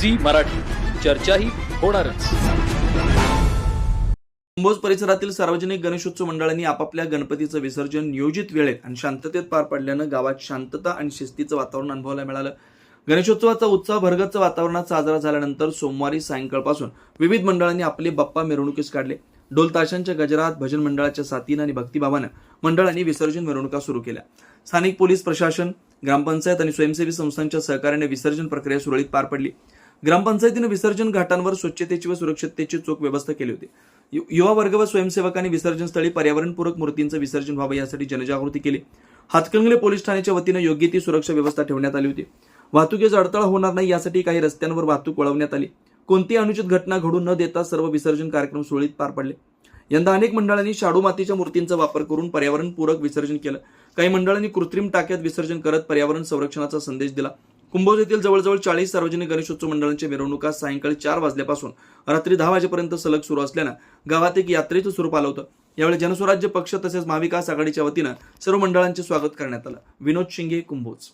Zee Marathi. चर्चाही होणारच. कुंभोज परिसरातील सार्वजनिक गणेशोत्सव मंडळांनी आपापल्या गणपतीचं विसर्जन नियोजित वेळेत आणि शांततेत पार पडल्यानं गावात शांतता आणि शिस्तीचं वातावरण अनुभवायला मिळालं. गणेशोत्सवाचा उत्साह भरगतचं वातावरणात साजरा झाल्यानंतर सोमवारी सायंकाळपासून विविध मंडळांनी आपले बाप्पा मिरवणुकीस काढले. ढोलताशांच्या गजरात भजन मंडळाच्या साथीनं आणि भक्तिभावानं मंडळांनी विसर्जन मिरवणुका सुरू केल्या. स्थानिक पोलीस प्रशासन ग्रामपंचायत आणि स्वयंसेवी संस्थांच्या सहकार्याने विसर्जन प्रक्रिया सुरळीत पार पडली. ग्रामपंचायतीनं विसर्जन घाटांवर स्वच्छतेची व सुरक्षिततेची चोख व्यवस्था केली होती. यु- युवा वर्ग व स्वयंसेवकांनी विसर्जनस्थळी पर्यावरणपूरक मूर्तींचं विसर्जन व्हावं यासाठी जनजागृती केली. हातकंगले पोलीस ठाण्याच्या वतीनं योग्य ती सुरक्षा व्यवस्था ठेवण्यात आली होती. वाहतुकीचा अडथळा होणार नाही यासाठी काही रस्त्यांवर वाहतूक वळवण्यात आली. कोणतीही अनुचित घटना घडू न देता सर्व विसर्जन कार्यक्रम सुरळीत पार पडले. यंदा अनेक मंडळांनी शाडू मातीच्या मूर्तींचा वापर करून पर्यावरणपूरक विसर्जन केलं. काही मंडळांनी कृत्रिम टाक्यात विसर्जन करत पर्यावरण संरक्षणाचा संदेश दिला. कुंभोज येथील जवळजवळ चाळीस सार्वजनिक गणेशोत्सव मंडळांच्या मिरवणुका सायंकाळी चार वाजल्यापासून रात्री दहा वाजेपर्यंत सलग सुरू असल्यानं गावात एक यात्रेचं स्वरूप आलं होतं. यावेळी जनस्वराज्य पक्ष तसेच महाविकास आघाडीच्या वतीनं सर्व मंडळांचे स्वागत करण्यात आलं. विनोद शिंगे कुंभोज.